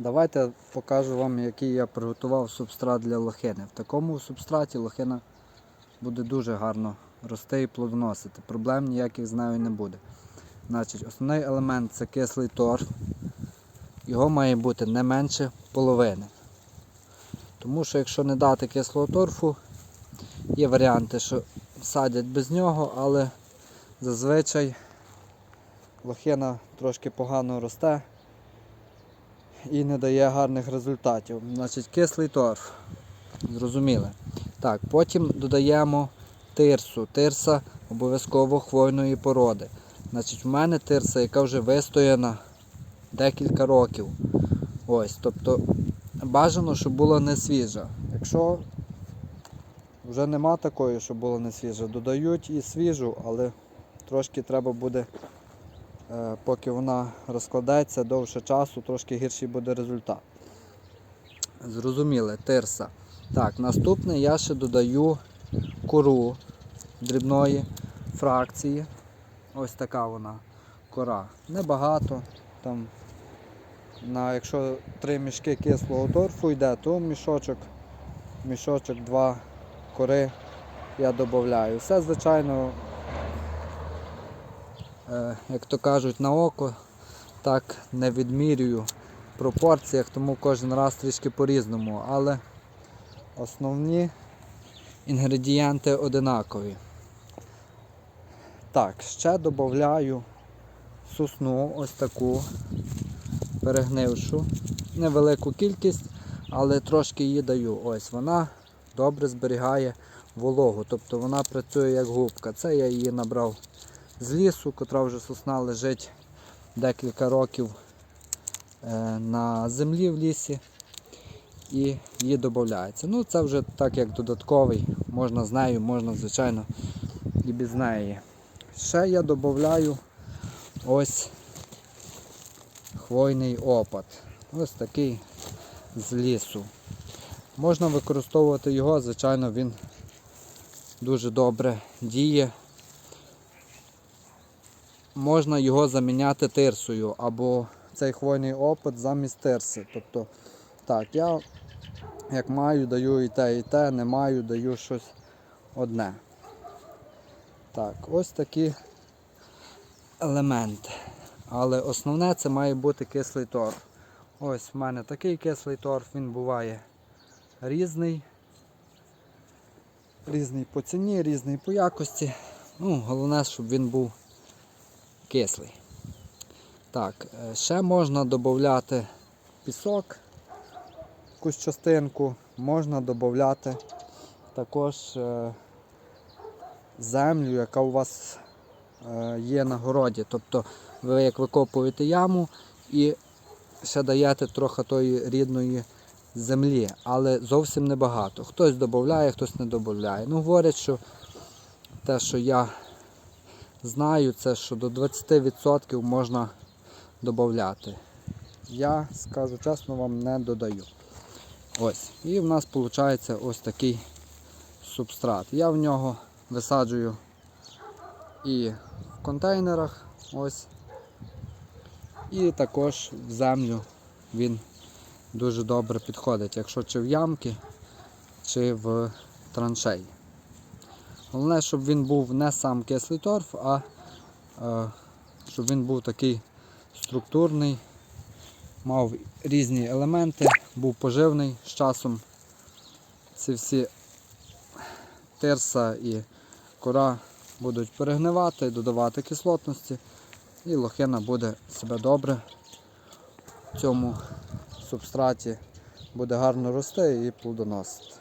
Давайте покажу вам, який я приготував субстрат для лохини. В такому субстраті лохина буде дуже гарно рости і плодоносити. Проблем ніяких з нею не буде. Значить, основний елемент це кислий торф. Його має бути не менше половини. Тому що якщо не дати кислого торфу, є варіанти, що садять без нього, але зазвичай лохина трошки погано росте і не дає гарних результатів. Значить, кислий торф. Зрозуміли. Так, потім додаємо тирсу. Тирса обов'язково хвойної породи. Значить, в мене тирса, яка вже вистояна декілька років. Ось, тобто бажано, щоб була не свіжа. Якщо вже нема такої, щоб була не свіжа, додають і свіжу, але трошки треба буде поки вона розкладеться довше часу, трошки гірший буде результат. Зрозуміли, тирса. Так, наступне я ще додаю кору дрібної фракції. Ось така вона кора. Небагато. Там, на, якщо три мішки кислого торфу йде, то мішочок, мішочок два кори я додаю. Все, звичайно, е, як то кажуть, на око, так не відмірюю в пропорціях, тому кожен раз трішки по-різному. Але основні інгредієнти одинакові. Так, ще додаю сосну, ось таку перегнившу. Невелику кількість, але трошки її даю. Ось вона добре зберігає вологу, тобто вона працює як губка. Це я її набрав з лісу, котра вже сосна лежить декілька років е, на землі в лісі і її додається. Ну це вже так як додатковий, можна з нею, можна, звичайно, і без неї. Ще я додаю ось хвойний опад. Ось такий з лісу. Можна використовувати його, звичайно, він дуже добре діє можна його заміняти тирсою або цей хвойний опит замість тирси. Тобто, так, я як маю, даю і те, і те, не маю, даю щось одне. Так, ось такі елементи. Але основне це має бути кислий торф. Ось в мене такий кислий торф, він буває різний. Різний по ціні, різний по якості. Ну, Головне, щоб він був кислий. Так, е, ще можна додати пісок, якусь частинку, можна додати також е, землю, яка у вас е, є на городі. Тобто ви як викопуєте яму і ще даєте трохи тої рідної землі, але зовсім небагато. Хтось додає, хтось не додає. Ну, говорять, що те, що я знаю, це що до 20% можна додати. Я, скажу чесно, вам не додаю. Ось. І в нас виходить ось такий субстрат. Я в нього висаджую і в контейнерах, ось. І також в землю він дуже добре підходить, якщо чи в ямки, чи в траншеї. Головне, щоб він був не сам кислий торф, а е, щоб він був такий структурний, мав різні елементи, був поживний з часом. Ці всі тирса і кора будуть перегнивати, додавати кислотності, і лохина буде себе добре в цьому субстраті, буде гарно рости і плодоносити.